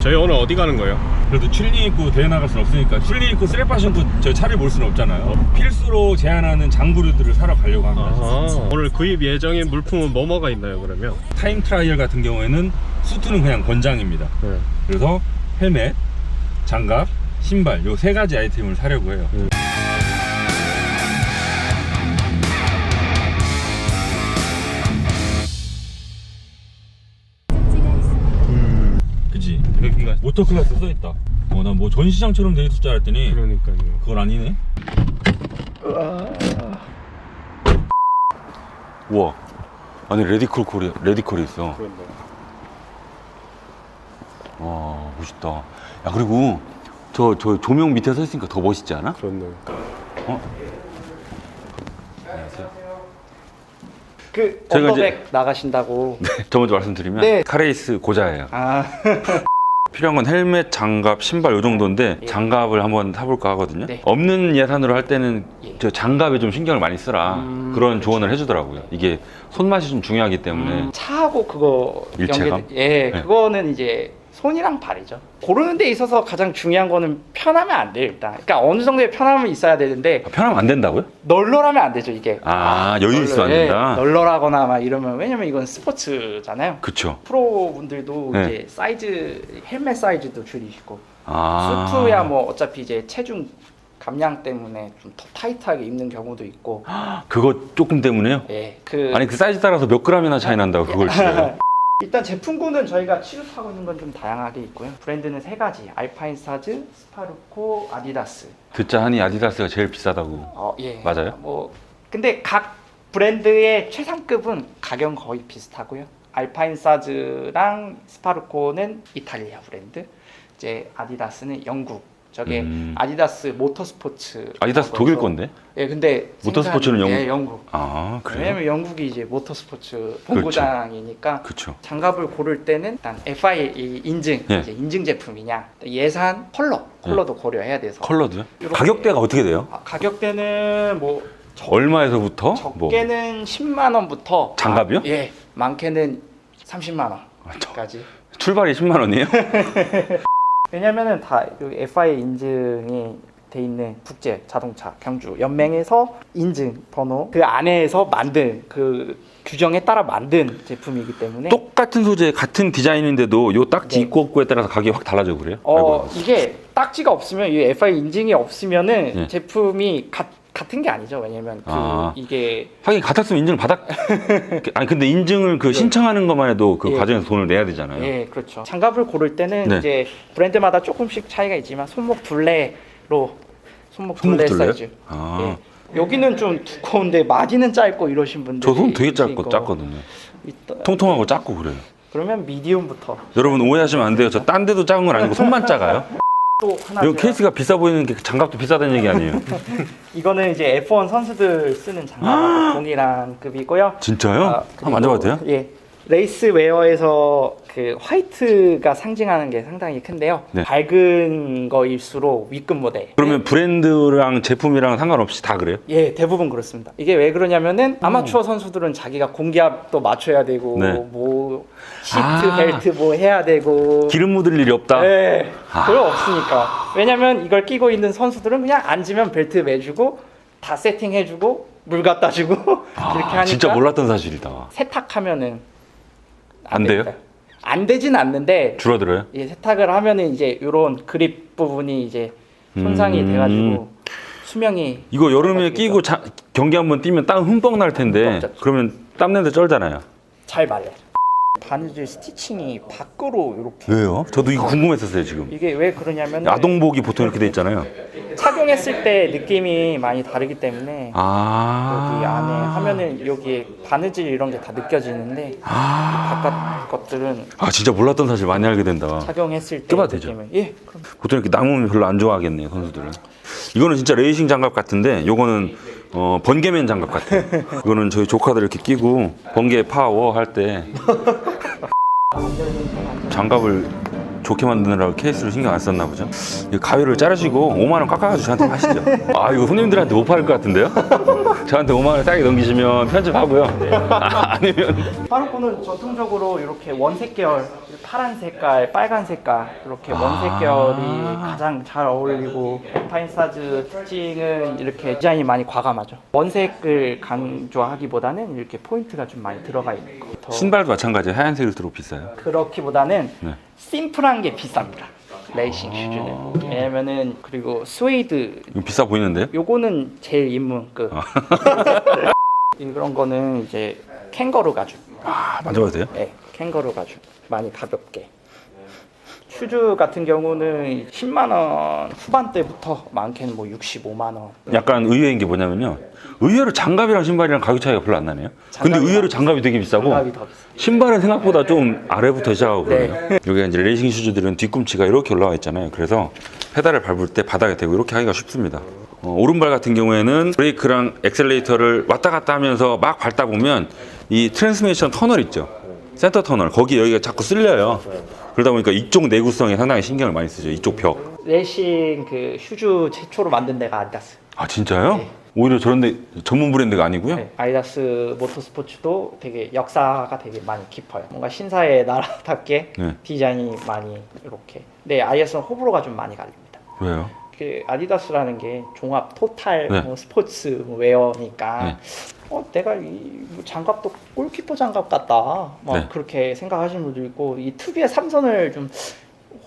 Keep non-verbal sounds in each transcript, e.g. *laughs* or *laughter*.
저희 오늘 어디 가는 거예요? 그래도 칠리 입고 대회 나갈 순 없으니까 칠리 입고 쓰레빠 신고 저 차를 몰 수는 없잖아요. 필수로 제한하는 장구류들을 사러 가려고 합니다. 아하. 오늘 구입 예정인 물품은 뭐뭐가 있나요 그러면? 타임 트라이얼 같은 경우에는 수트는 그냥 권장입니다. 네. 그래서 헬멧, 장갑, 신발 요 세 가지 아이템을 사려고 해요. 음. 모터 클래스 써 있다. 어, 난뭐 전시장처럼 돼 있을 줄 알았더니 그러니까요. 그건 아니네. 우와. 아니 레디컬 콜이 레디컬이 있어. 그런데. 와 멋있다. 야 그리고 저 저 조명 밑에 서 있으니까 더 멋있지 않아? 그렇네. 어? 그 저희가 언더백 나가신다고. 저 먼저 말씀드리면 네. 카레이스 고자예요. 아, *laughs* 필요한 건 헬멧, 장갑, 신발 요 정도인데 예. 장갑을 한번 사볼까 하거든요. 네. 없는 예산으로 할 때는 예. 저 장갑에 좀 신경을 많이 쓰라 음, 그런 조언을 해주더라고요. 이게 손맛이 좀 중요하기 때문에 음, 차하고 그거 일체감? 연계- 예, 네. 그거는 이제 손이랑 발이죠. 고르는 데 있어서 가장 중요한 거는 편하면 안 돼요, 일단. 그러니까 어느 정도의 편함은 있어야 되는데 아, 편하면 안 된다고요? 널널하면 안 되죠, 이게. 아, 여유 있으면 안 널널- 예, 된다? 널널하거나 막 이러면 왜냐면 이건 스포츠잖아요. 그쵸. 프로 분들도 네. 이제 사이즈 헬멧 사이즈도 줄이시고 아. 수트야 뭐 어차피 이제 체중 감량 때문에 좀 더 타이트하게 입는 경우도 있고 *gasps* 그거 조금 때문에요? 예, 그 아니 그 사이즈 따라서 몇 그램이나 차이 난다고 그걸 *laughs* 치래요? 일단 제품군은 저희가 취급하고 있는 건 좀 다양하게 있고요. 브랜드는 세 가지: 알파인 사즈, 스파르코, 아디다스. 듣자 하니 아디다스가 제일 비싸다고. 어, 예. 맞아요? 뭐 근데 각 브랜드의 최상급은 가격 거의 비슷하고요. 알파인 사즈랑 스파르코는 이탈리아 브랜드, 이제 아디다스는 영국. 저게 음. 아디다스 모터스포츠. 아디다스 독일 건데? 예, 근데 모터스포츠는 생산- 영국? 예, 영국. 아 그래요? 왜냐면 영국이 이제 모터스포츠 본고장이니까 그쵸. 장갑을 고를 때는 일단 FIA 인증, 예. 이제 인증 제품이냐, 예산, 컬러, 컬러도 고려해야 돼서. 컬러도요? 이렇게- 가격대가 어떻게 돼요? 아, 가격대는 뭐 얼마에서부터? 뭐 적게는 10만 원부터 장갑이요? 아, 예, 많게는 30만 아, 저- 원까지. 출발이 10만 원이에요? *laughs* 왜냐면은 다 여기 FIA 인증이 돼 있는 국제 자동차 경주 연맹에서 인증 번호 그 안에서 만든 그 규정에 따라 만든 제품이기 때문에 똑같은 소재, 같은 디자인인데도 요 딱지 네. 있고 없고에 따라서 가격이 확 달라져 그래요? 어 아이고. 이게 딱지가 없으면 이 FI 인증이 없으면은 예. 제품이 가, 같은 게 아니죠 왜냐면 그 아. 이게 하긴 같았으면 인증을 받았. *laughs* 아니 근데 인증을 그 신청하는 것만 해도 그 예. 과정에서 돈을 내야 되잖아요. 예 그렇죠 장갑을 고를 때는 네. 이제 브랜드마다 조금씩 차이가 있지만 손목 둘레로 손목, 손목 둘레 둘레요? 사이즈 아, 예. 여기는 좀 두꺼운데 마디는 짧고 이러신 분들 저 손 되게 짧고 작거든요. 통통하고 작고 그래요. 그러면 미디움부터 여러분 오해하시면 안 돼요. 저 딴 데도 작은 건 아니고 손만 작아요. *laughs* 또 하나 이거 제가- 케이스가 비싸 보이는 게 장갑도 비싸다는 얘기 아니에요? *laughs* 이거는 이제 F1 선수들 쓰는 장갑하고 동일한 급이고요 진짜요? 아, 한번 만져봐도 돼요? 그리고, 예. 레이스 웨어에서 그 화이트가 상징하는 게 상당히 큰데요. 네. 밝은 거일수록 위급 모델. 그러면 브랜드랑 제품이랑 상관없이 다 그래요? 예, 대부분 그렇습니다. 이게 왜 그러냐면은 아마추어 선수들은 자기가 공기압도 맞춰야 되고 네. 뭐 시트 아. 벨트 뭐 해야 되고 기름 묻을 일이 없다. 예, 아. 그거 없으니까. 왜냐면 이걸 끼고 있는 선수들은 그냥 앉으면 벨트 매주고 다 세팅해주고 물 갖다 주고 *laughs* 아, 이렇게 하니까 진짜 몰랐던 사실이다. 세탁하면은 안 돼요? 안 되진 않는데 줄어들어요? 예, 세탁을 하면은 이제 이런 그립 부분이 이제 손상이 음. 돼가지고 수명이 이거 여름에. 끼고 자- 경기 한번 뛰면 땀 흠뻑 날 텐데 흠뻑 젖죠. 그러면 땀 냄새 쩔잖아요. 잘 말려요. 바느질 스티칭이 밖으로 이렇게 왜요? 저도 이거 궁금했었어요 지금. 이게 왜 그러냐면 아동복이 보통 이렇게 돼 있잖아요. 착용했을 때 느낌이 많이 다르기 때문에 아. 여기 안에 하면은 여기에 바느질 이런 게 다 느껴지는데 아. 바깥 것들은 아 진짜 몰랐던 사실 많이 알게 된다. 착용했을 때 껴봐도 되죠? 느낌은 예 그럼 보통 이렇게 남으면 별로 안 좋아하겠네요 선수들은. 이거는 진짜 레이싱 장갑 같은데 요거는 어, 번개맨 장갑 같아요. *laughs* 이거는 저희 조카들 이렇게 끼고 번개 파워 할 때 *laughs* 장갑을 좋게 만드느라고 케이스를 신경 안 썼나 보죠. 이 가위를 자르시고 5만 원 깎아가지고 저한테 하시죠. 아 이거 손님들한테 못 팔을 것 같은데요? *laughs* 저한테 5만 원 싸게 넘기시면 편집하고요. 아, 아니면 파르코는 전통적으로 이렇게 원색 계열, 파란 색깔, 빨간 색깔 이렇게 원색 계열이 가장 잘 어울리고 파인사즈 특징은 이렇게 디자인이 많이 과감하죠. 원색을 강조하기보다는 이렇게 포인트가 좀 많이 들어가 있는 거. 더 신발도 마찬가지예요. 하얀색을 들어 비싸요. 그렇기보다는 네. 심플한 게 비쌉니다. 레이싱 슈즈는 왜냐면은 그리고 스웨이드 이거 비싸 보이는데요? 요거는 제일 입문급. *laughs* 이런 거는 이제 캥거루 가죽. 아, 만져봐도 돼요? 네, 캥거루 가죽. 많이 가볍게. 슈즈 같은 경우는 10만 원 후반대부터 많게는 뭐 65만 원. 약간 의외인 게 뭐냐면요. 의외로 장갑이랑 신발이랑 가격 차이가 별로 안 나네요. 근데 장갑이랑- 의외로 장갑이 되게 비싸고 장갑이 더 비싸. 신발은 생각보다 좀 아래부터 시작하고 네. 그러네요. 여기 이제 레이싱 슈즈들은 뒤꿈치가 이렇게 올라와 있잖아요. 그래서 페달을 밟을 때 바닥에 대고 이렇게 하기가 쉽습니다. 어, 오른발 같은 경우에는 브레이크랑 엑셀레이터를 왔다 갔다 하면서 막 밟다 보면 이 트랜스미션 터널 있죠. 센터 터널 거기 여기가 자꾸 쓸려요. 그러다 보니까 이쪽 내구성에 상당히 신경을 많이 쓰죠. 이쪽 벽. 레이싱 그 슈즈 최초로 만든 데가 아디다스. 아 진짜요? 오히려 저런 데 전문 브랜드가 아니고요. 네, 아디다스 모터스포츠도 되게 역사가 되게 많이 깊어요. 뭔가 신사의 나라답게 네. 디자인이 많이 이렇게. 네, 아디다스는 호불호가 좀 많이 갈립니다. 왜요? 그 아디다스라는 게 종합 토탈 네. 뭐 스포츠 웨어니까 네. 어 내가 이 장갑도 골키퍼 장갑 같다 막 네. 그렇게 생각하시는 분도 있고 이 특유의 삼선을 좀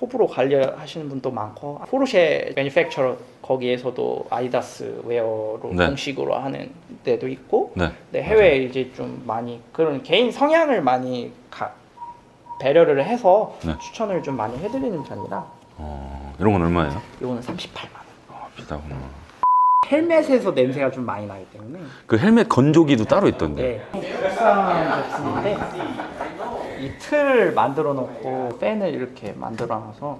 호불호 관려 하시는 분도 많고 포르쉐 매니팩처러 거기에서도 아디다스 웨어로 네. 공식으로 하는 데도 있고 네. 네, 해외에 이제 좀 많이 그런 개인 성향을 많이 가- 배려를 해서 네. 추천을 좀 많이 해드리는 편이라 어, 이런 건 얼마예요? 이거는 38만 원. 아, 비싸구나. 헬멧에서 냄새가 좀 많이 나기 때문에 그 헬멧 건조기도 따로 있던데. 네 비싼 제품인데 이 틀을 만들어 놓고 팬을 이렇게 만들어 놔서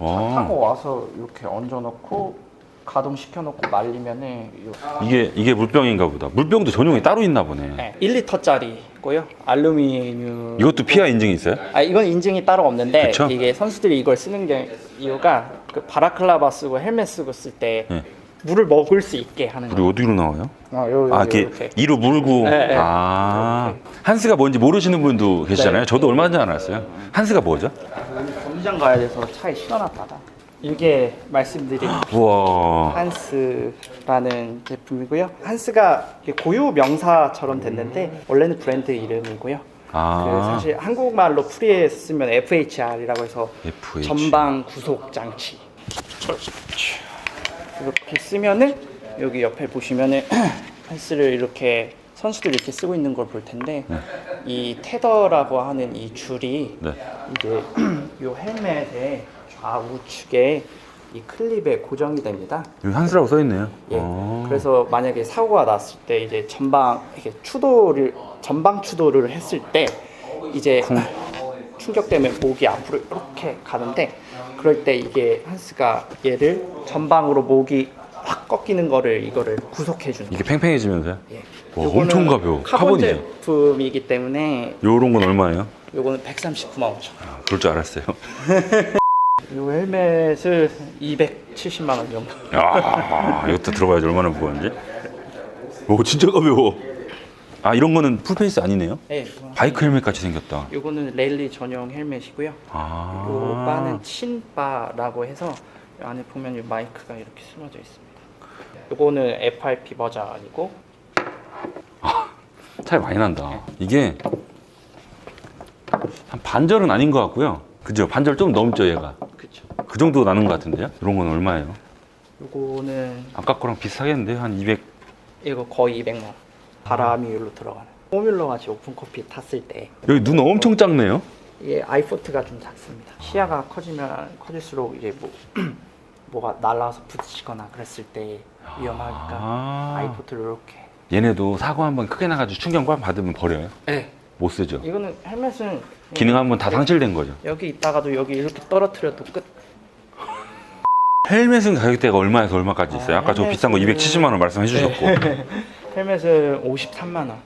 어. 타고 와서 이렇게 얹어 놓고 가동시켜 놓고 말리면은 요- 이게 이게 물병인가 보다. 물병도 전용이 따로 있나 보네. 네, 1리터짜리고요 알루미늄 이것도 피아 인증이 있어요? 아 이건 인증이 따로 없는데 그쵸? 이게 선수들이 이걸 쓰는 게 이유가 그 바라클라바 쓰고 헬멧 쓰고 쓸 때 네. 물을 먹을 수 있게 하는 우리 거예요. 어디로 나와요? 아, 요, 요, 아, 이렇게 이렇게. 이로 물고. 네, 네. 아, 한스가 뭔지 모르시는 분도 계시잖아요. 네. 저도 얼마 전에 알았어요. 한스가 뭐죠? 검장 가야 돼서 차에 실어놨다가 이게 말씀드린 *gasps* 우와. 한스라는 제품이고요. 한스가 이게 고유 명사처럼 됐는데 원래는 브랜드 이름이고요. 그 아, 사실 한국말로 풀이에 쓰면 FHR이라고 해서 FH. 전방 구속 장치. 이렇게 쓰면은 여기 옆에 보시면은 *clears throat* 한스를 이렇게 선수들이 이렇게 쓰고 있는 걸 볼 텐데 이 테더라고 하는 이 줄이 네. 이제 *clears throat* 요 헬멧의 좌우측에 이 클립에 고정이 됩니다. 여기 한스라고 써 있네요. 예. 어. 그래서 만약에 사고가 났을 때 이제 전방 이렇게 추돌을 전방 추돌을 했을 때 이제 충격 때문에 목이 앞으로 이렇게 가는데 그럴 때 이게 한스가 얘를 전방으로 목이 확 꺾이는 거를 이거를 구속해 주는 이게 팽팽해지면서요? 예. 와, 요거는 엄청 가벼워. 카본 카본이죠. 제품이기 때문에 요런 건 얼마예요? 요거는 139만 5천. 아, 그럴 줄 알았어요. *laughs* 요 헬멧을 270만 원 정도. 야, 이것도 들어봐야지 얼마나 무거운지. 오, 진짜 가벼워. 아, 이런 거는 풀페이스 아니네요? 네. 바이크 헬멧 같이 생겼다. 요거는 레일리 전용 헬멧이고요. 아. 요 바는 친바라고 해서 요 안에 보면 요 마이크가 이렇게 숨어져 있습니다. 요거는 FRP 버전이고 차이 많이 난다. 이게 한 반절은 아닌 것 같고요. 그죠? 반절 좀 넘죠, 얘가. 그 정도 나는 것 같은데요? 이런 건 얼마예요? 요거는 아까 거랑 비슷하겠는데? 한 200. 이거 거의 200만 원. 바람이 여기로 들어가는. 포뮬러 같이 오픈 커피 탔을 때 여기 눈 엄청 작네요? 이게 아이포트가 좀 작습니다. 시야가 커지면 커질수록 이제 뭐 *clears throat* 뭐가 날라와서 부딪히거나 그랬을 때 위험하니까 아. 아이포트를 이렇게. 얘네도 사고 한번 크게 나가지고 충격 꽉 받으면 버려요? 네. 못 쓰죠? 이거는 헬멧은 기능 한번 다 상실된 거죠? 여기 있다가도 여기 이렇게 떨어뜨려도 끝. 헬멧은 가격대가 얼마에서 얼마까지 있어요? 아까 저 비싼 거 *laughs* 헬멧은- 270만 원 말씀해 주셨고. 헬멧은 53만 원.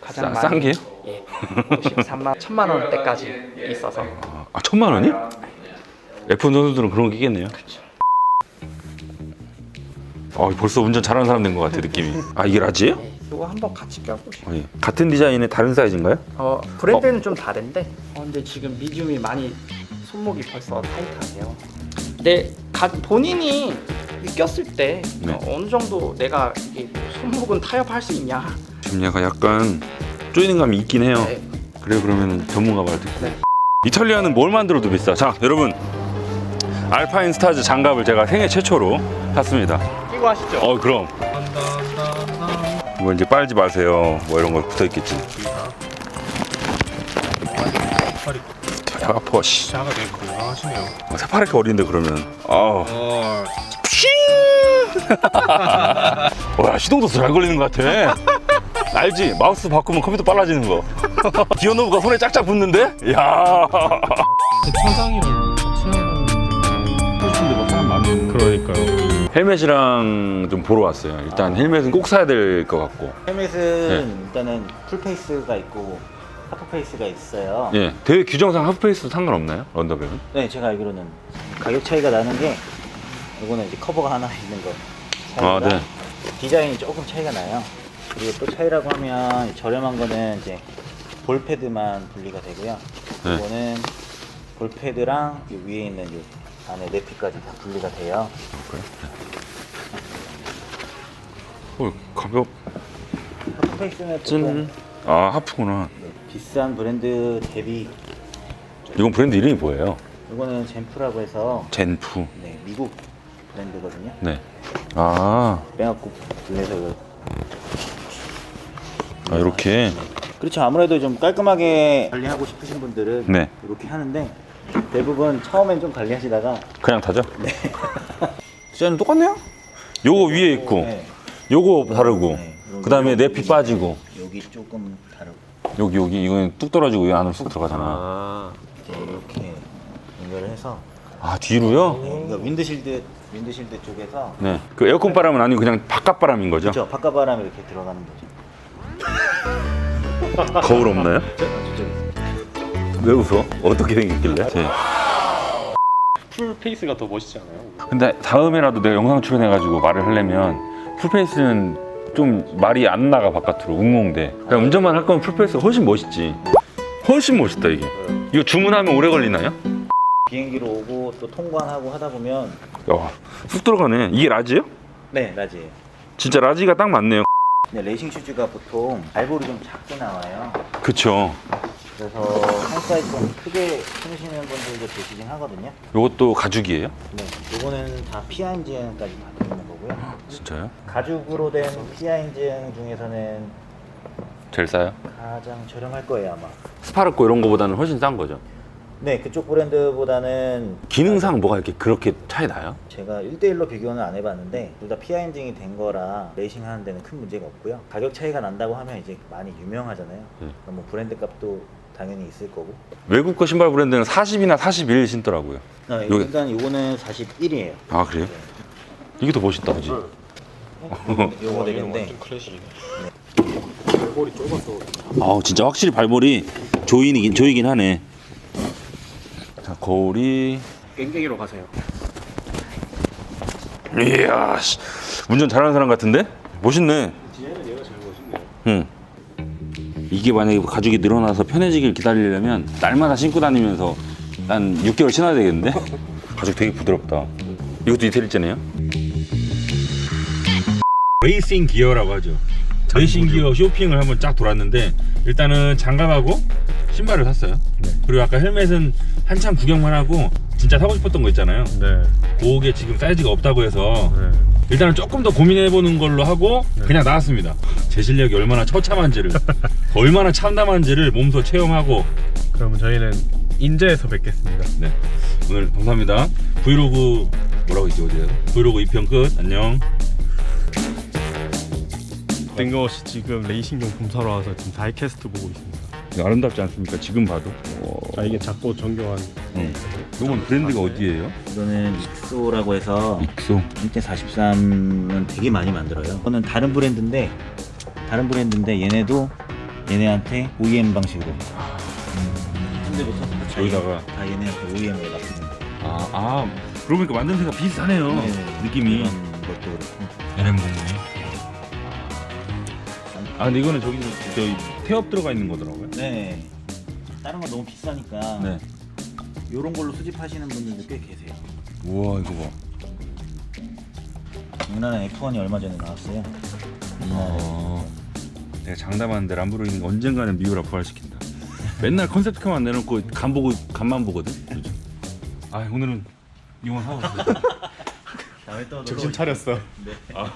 가장 싸- 많이 싼 게요? 예. 53만 1000만 원대까지 있어서. 아, 천만 원이? F1 선수들은 그런 게 있겠네요. 아, 벌써 운전 잘하는 사람 된 것 같아, 느낌이. 아, 이게 라지예요? 이거 한번 같이 껴보시죠. 어, 예. 같은 디자인의 다른 사이즈인가요? 어 브랜드는 좀 다른데 어, 근데 지금 미디움이 많이 손목이 벌써 타이트하네요. 근데 가, 본인이 꼈을 때 네. 어, 어느 정도 내가 이게 손목은 타협할 수 있냐? 지금 얘가 약간 쪼이는 감이 있긴 해요. 네. 그래 그러면 전문가 말 듣고. 네. 이탈리아는 뭘 만들어도 비싸. 자 여러분 알파인 스타즈 장갑을 제가 생애 최초로 샀습니다. 끼고 하시죠. 어 그럼 이거 이제 빨지 마세요. 뭐 이런 거 붙어 있겠지. 야, 아파 씨. 자가 되게 건강하시네요. 어, 새파랗게 어린데 그러면. 아. 어, 와 시동도 잘 걸리는 것 같아. 알지? 마우스 바꾸면 컴퓨터 빨라지는 거. 기어노브가 손에 짝짝 붙는데? 야. 같이 하는 사람 많은. 그러니까요. 헬멧이랑 좀 보러 왔어요. 일단 헬멧은 꼭 사야 될 것 같고. 헬멧은 일단은 풀페이스가 있고 하프페이스가 있어요. 예. 대회 규정상 하프페이스 상관없나요? 런더백은? 네, 제가 알기로는 가격 차이가 나는 게 이거는 이제 커버가 하나 있는 거. 아, 차이가 네. 디자인이 조금 차이가 나요. 그리고 또 차이라고 하면 저렴한 거는 이제 볼 패드만 분리가 되고요. 네. 이거는 볼 패드랑 이 위에 있는 이 안에 내피까지 다 분리가 돼요. 어, 가볍. 하프페이스는 찐. 보통 아, 하프구나. 네, 비싼 브랜드 대비 이건 브랜드 이름이 뭐예요? 이거는 젠프라고 해서 젠프. 네, 미국 브랜드거든요. 네. 아, 빼갖고 분해서 이거. 아 이렇게. 그렇죠. 아무래도 좀 깔끔하게 관리하고 싶으신 분들은 네. 이렇게 하는데 대부분 처음엔 좀 관리하시다가 그냥 타죠? 네. *laughs* 디자인 똑같네요? 요거 위에 있고, 네, 요거 다르고, 네. 그 다음에 내피 빠지고, 여기 조금 다르고 여기 여기 이건 뚝 떨어지고 이 안으로 쑥 들어가잖아. 아, 이제 이렇게 연결을 해서 아 뒤로요? 네, 그러니까 윈드실드 윈드실드 쪽에서 네. 그 에어컨 바람은 아니고 그냥 바깥 바람인 거죠? 그렇죠. 바깥 바람이 이렇게 들어가는 거죠. *laughs* 거울 없나요? 저쪽에. 왜 웃어? 어떻게 생겼길래? 네. 풀 페이스가 더 멋있지 않아요? 근데 다음에라도 내가 영상 출연해가지고 말을 하려면 풀페이스는 좀 말이 안 나가 바깥으로 웅웅대. 그냥 운전만 할 거면 풀페이스가 훨씬 멋있지. 훨씬 멋있다 이게. 이거 주문하면 오래 걸리나요? 비행기로 오고 또 통관하고 하다 보면 야, 쑥 들어가네. 이게 라지요? 네 라지예요. 진짜 라지가 딱 맞네요. 근데 레이싱 슈즈가 보통 발볼이 좀 작게 나와요. 그쵸. 그래서 한 사이즈 좀 크게 신으시는 분들도 계시긴 하거든요. 요것도 가죽이에요? 네, 이거는 다 피아 인증까지 다 거고요. 진짜요? 가죽으로 된 피아 인증 중에서는 제일 싸요? 가장 저렴할 거예요 아마. 스파르코 이런 거보다는 훨씬 싼 거죠. 네, 그쪽 브랜드보다는 기능상 뭐가 이렇게 그렇게 차이 나요? 제가 1대1로 비교는 안 해봤는데 둘 다 피아 인증이 된 거라 레이싱 하는 데는 큰 문제가 없고요. 가격 차이가 난다고 하면 이제 많이 유명하잖아요. 음. 그럼 뭐 브랜드 값도 당연히 있을 거고. 외국 거 신발 브랜드는 40이나 41 신더라고요. 아, 요게- 일단 이거는 41이에요. 아 그래요? 이게 더 멋있다, 그지? 요거 되겠는데 완전 클래식이네. 발볼이 좁아서 아 진짜 확실히 발볼이 조이긴 조이긴 하네. 자 거울이 깽깽이로 가세요. 이야 씨. 운전 잘하는 사람 같은데 멋있네. 디자인은 얘가 제일 멋있네요. 응. 이게 만약에 가죽이 늘어나서 편해지길 기다리려면 날마다 신고 다니면서 한 6개월 신어야 되겠는데? *laughs* 가죽 되게 부드럽다. 이것도 이태리제네요? 레이싱 기어라고 하죠. 레이싱 기어 쇼핑을 한번 쫙 돌았는데 일단은 장갑하고 신발을 샀어요. 그리고 아까 헬멧은 한참 구경만 하고 진짜 사고 싶었던 거 있잖아요. 네. 그게 지금 사이즈가 없다고 해서 네. 일단은 조금 더 고민해보는 걸로 하고 그냥 나왔습니다. 제 실력이 얼마나 처참한지를 *laughs* 얼마나 참담한지를 몸소 체험하고 그러면 저희는 인제에서 뵙겠습니다. 네 오늘 감사합니다. 브이로그 뭐라고 있지 어디에요? 브이로그 2편 끝 안녕. 뜬금없이 지금 레이싱 용품 사러 와서 지금 다이캐스트 보고 있습니다. 아름답지 않습니까? 지금 봐도. 아 이게 작고 정교한 응. 이건 브랜드가 어디예요? 이거는 익소라고 해서 익소. 1.43은 되게 많이 만들어요. 이거는 다른 브랜드인데 다른 브랜드인데 얘네도 얘네한테 OEM 방식으로 현대부터 다 여기다가. 다 얘네한테 OEM으로 납품을 아, 아 그러고 보니까 만듦새가 비슷하네요. 네, 느낌이. 이런 것도 그렇고 LM 공문이. 아 근데 이거는 저기 저기 태엽 들어가 있는 거더라고요. 네. 다른 거 너무 비싸니까 네. 요런 걸로 수집하시는 분들도 꽤 계세요. 우와 이거 봐. 우리나라 F1이 얼마 전에 나왔어요. 어. 내가 장담하는데 람보르기니 언젠가는 미우라 부활시킨다. 맨날 컨셉트카만 내놓고 간 보고 간만 보거든. 그죠? 아 오늘은 이만 하고. 다음에 *laughs* 또 정신 차렸어. 네. 아